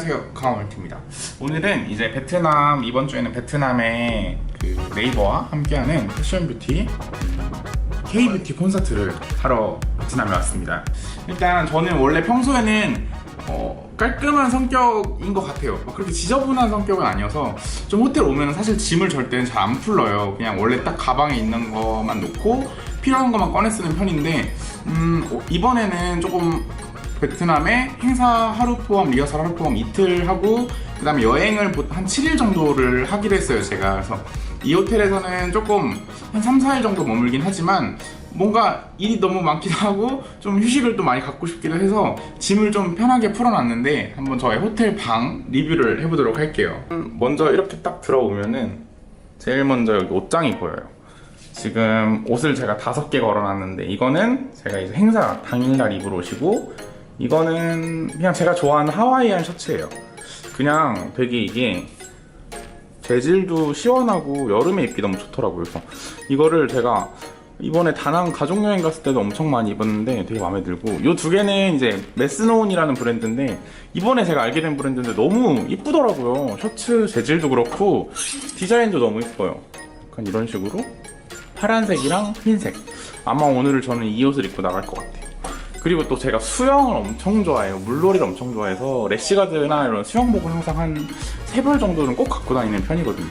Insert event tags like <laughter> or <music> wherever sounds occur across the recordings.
안녕하세요. 강원월트입니다. 오늘은 이제 베트남 이번 주에는 베트남의 그 네이버와 함께하는 패션 뷰티 K-뷰티 콘서트를 하러 베트남에 왔습니다. 일단 저는 원래 평소에는 어, 깔끔한 성격인 것 같아요. 막 그렇게 지저분한 성격은 아니어서 좀 호텔 오면 사실 짐을 절대 잘 안 풀러요. 그냥 원래 딱 가방에 있는 것만 놓고 필요한 것만 꺼내 쓰는 편인데 음, 어, 이번에는 조금 베트남에 행사 하루 포함, 리허설 하루 포함 이틀 하고 그 다음에 여행을 보- 한 7일 정도를 하기로 했어요 제가. 그래서 이 호텔에서는 조금 한 3, 4일 정도 머물긴 하지만 뭔가 일이 너무 많기도 하고 좀 휴식을 또 많이 갖고 싶기도 해서 짐을 좀 편하게 풀어놨는데 한번 저의 호텔 방 리뷰를 해보도록 할게요. 음, 먼저 이렇게 딱 들어오면은 제일 먼저 여기 옷장이 보여요. 지금 옷을 제가 다섯 개 걸어놨는데 이거는 제가 이제 행사 당일날 입을 옷이고 이거는 그냥 제가 좋아하는 하와이안 셔츠예요. 그냥 되게 이게 재질도 시원하고 여름에 입기 너무 좋더라고요. 그래서 이거를 제가 이번에 다낭 가족여행 갔을 때도 엄청 많이 입었는데 되게 마음에 들고 이 두 개는 이제 메스노운이라는 브랜드인데 이번에 제가 알게 된 브랜드인데 너무 이쁘더라고요. 셔츠 재질도 그렇고 디자인도 너무 이뻐요. 약간 이런 식으로 파란색이랑 흰색. 아마 오늘을 저는 이 옷을 입고 나갈 것 같아요. 그리고 또 제가 수영을 엄청 좋아해요. 물놀이를 엄청 좋아해서 래시가드나 이런 수영복을 항상 한 세 벌 정도는 꼭 갖고 다니는 편이거든요.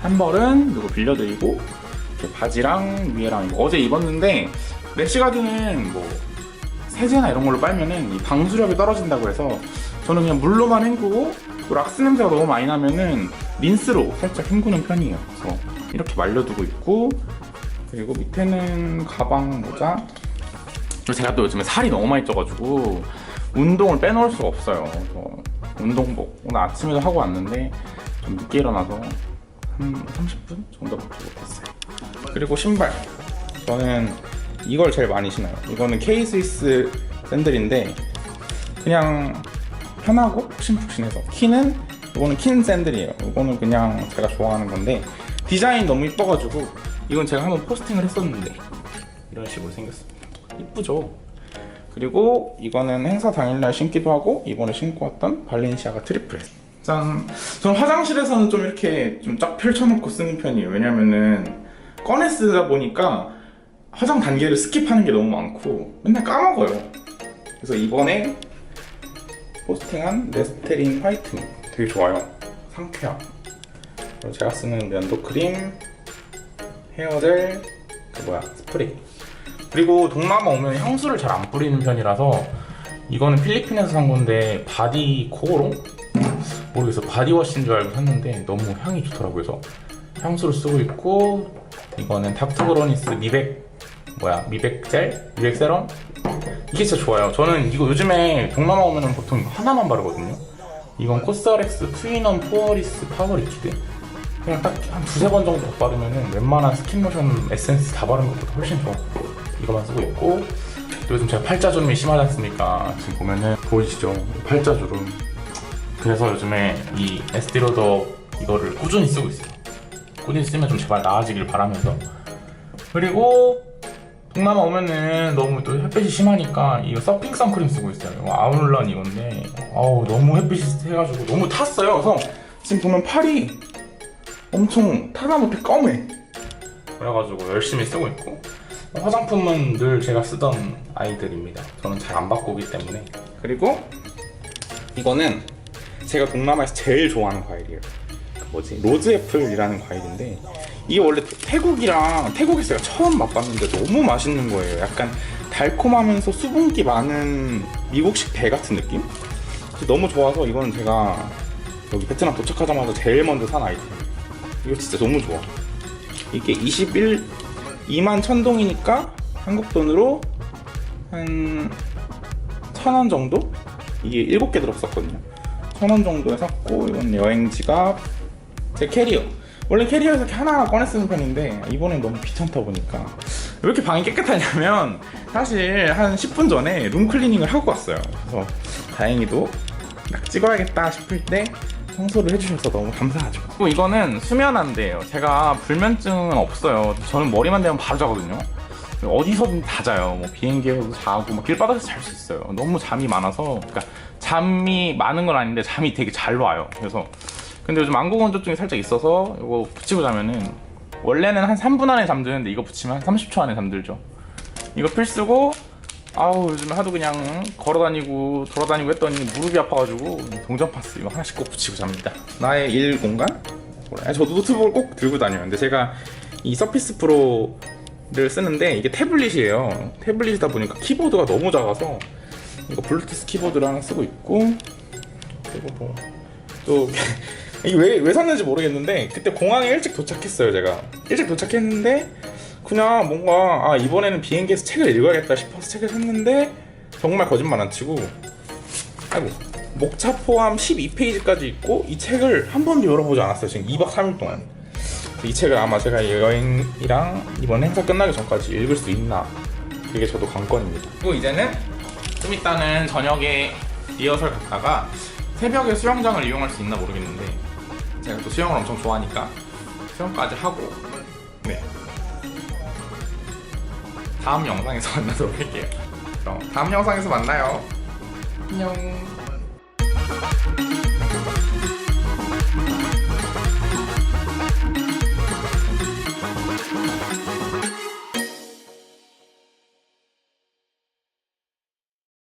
한 벌은 누구 빌려드리고 바지랑 위에랑 이거 어제 입었는데 래시가드는 뭐 세제나 이런 걸로 빨면은 이 방수력이 떨어진다고 해서 저는 그냥 물로만 헹구고 또 락스 냄새가 너무 많이 나면은 린스로 살짝 헹구는 편이에요. 그래서 이렇게 말려두고 있고 그리고 밑에는 가방 모자 그리고 제가 또 요즘에 살이 너무 많이 쪄가지고 운동을 빼놓을 수가 없어요. 운동복 오늘 아침에도 하고 왔는데 좀 늦게 일어나서 한 30분 정도밖에 못했어요. 그리고 신발 저는 이걸 제일 많이 신어요. 이거는 K 스위스 샌들인데 그냥 편하고 푹신푹신해서 키는 이거는 킨 샌들이에요. 이거는 그냥 제가 좋아하는 건데 디자인 너무 이뻐가지고 이건 제가 한번 포스팅을 했었는데 이런 식으로 생겼습니다. 이쁘죠? 그리고 이거는 행사 당일날 신기도 하고 이번에 신고 왔던 발렌시아가 트리플 짠! 저는 화장실에서는 좀 이렇게 좀 쫙 펼쳐놓고 쓰는 편이에요. 왜냐면은 꺼내 쓰다 보니까 화장 단계를 스킵하는 게 너무 많고 맨날 까먹어요. 그래서 이번에 포스팅한 레스테린 화이트닝 되게 좋아요. 상쾌함. 그리고 제가 쓰는 면도 크림, 헤어젤, 그 뭐야 스프레이. 그리고 동남아 오면 향수를 잘 안 뿌리는 편이라서 이거는 필리핀에서 산 건데 바디 코오롱? 모르겠어 바디워시인 줄 알고 샀는데 너무 향이 좋더라고요 그래서 향수를 쓰고 있고 이거는 닥터그로니스 미백 뭐야 미백 젤? 미백 세럼? 이게 진짜 좋아요 저는 이거 요즘에 동남아 오면 보통 하나만 바르거든요 이건 코스알엑스 투인원 포어리스 파워 리퀴드 그냥 딱 한 두세 번 정도 바르면은 웬만한 스킨 로션 에센스 다 바른 것보다 훨씬 좋아 이거만 쓰고 있고 또 요즘 제가 팔자주름이 심하지 않습니까? 지금 보면은 보이시죠? 팔자주름 그래서 요즘에 이 에스티로더 이거를 꾸준히 쓰고 있어요. 꾸준히 쓰면 좀 제발 나아지길 바라면서. 그리고 동남아 오면은 너무 또 햇빛이 심하니까 이거 서핑 선크림 쓰고 있어요. 아울런 이건데. 아우 너무 햇빛이 해가지고 너무 탔어요. 그래서 지금 보면 팔이 엄청 타다 못해 검해. 그래가지고 열심히 쓰고 있고 화장품은 늘 제가 쓰던 아이들입니다. 저는 잘 안 바꾸기 때문에. 그리고 이거는 제가 동남아에서 제일 좋아하는 과일이에요. 그 뭐지? 로즈애플이라는 과일인데 이게 원래 태국이랑 태국에서 제가 처음 맛봤는데 너무 맛있는 거예요. 약간 달콤하면서 수분기 많은 미국식 배 같은 느낌? 그래서 너무 좋아서 이거는 제가 여기 베트남 도착하자마자 제일 먼저 산 아이템. 이거 진짜 너무 좋아. 이게 21 2만 천동이니까 한국 돈으로 한 천 원 정도? 이게 7개 들었었거든요. 천 원 정도에 샀고 이건 여행 지갑, 제 캐리어. 원래 캐리어에서 하나하나 꺼내 쓰는 편인데 이번엔 너무 귀찮다 보니까 왜 이렇게 방이 깨끗하냐면 사실 한 10분 전에 룸 클리닝을 하고 왔어요. 그래서 다행히도 딱 찍어야겠다 싶을 때 청소를 해주셔서 너무 감사하죠. 그리고 이거는 수면안대예요. 제가 불면증은 없어요. 저는 머리만 대면 바로 자거든요. 어디서든 다 자요. 뭐 비행기에서도 자고 뭐 길바닥에서 잘 수 있어요. 너무 잠이 많아서 그러니까 잠이 많은 건 아닌데 잠이 되게 잘 와요. 그래서 근데 요즘 안구건조증이 살짝 있어서 이거 붙이고 자면은 원래는 한 3분 안에 잠드는데 이거 붙이면 한 30초 안에 잠들죠. 이거 필수고 아우 요즘 하도 그냥 걸어다니고 돌아다니고 했더니 무릎이 아파가지고 동전 파스 이거 하나씩 꼭 붙이고 잡니다. 나의 일 공간? 저도 노트북을 꼭 들고 다녀요. 근데 제가 이 서피스 프로를 쓰는데 이게 태블릿이에요. 태블릿이다 보니까 키보드가 너무 작아서 이거 블루투스 키보드를 하나 쓰고 있고 그리고 뭐또 <laughs> 이게 왜, 왜 샀는지 모르겠는데 그때 공항에 일찍 도착했어요 제가 일찍 도착했는데 그냥 뭔가 아 이번에는 비행기에서 책을 읽어야겠다 싶어서 책을 샀는데 정말 거짓말 안 치고 아이고 목차 포함 12페이지까지 있고 이 책을 한 번도 열어보지 않았어요 지금 2박 3일 동안. 이 책을 아마 제가 여행이랑 이번 행사 끝나기 전까지 읽을 수 있나? 그게 저도 관건입니다. 그리고 이제는 좀 이따는 저녁에 리허설 갔다가 새벽에 수영장을 이용할 수 있나 모르겠는데 제가 또 수영을 엄청 좋아하니까 수영까지 하고 네 다음 영상에서 <laughs> 만나도록 할게요. 그럼 다음 영상에서 만나요. 안녕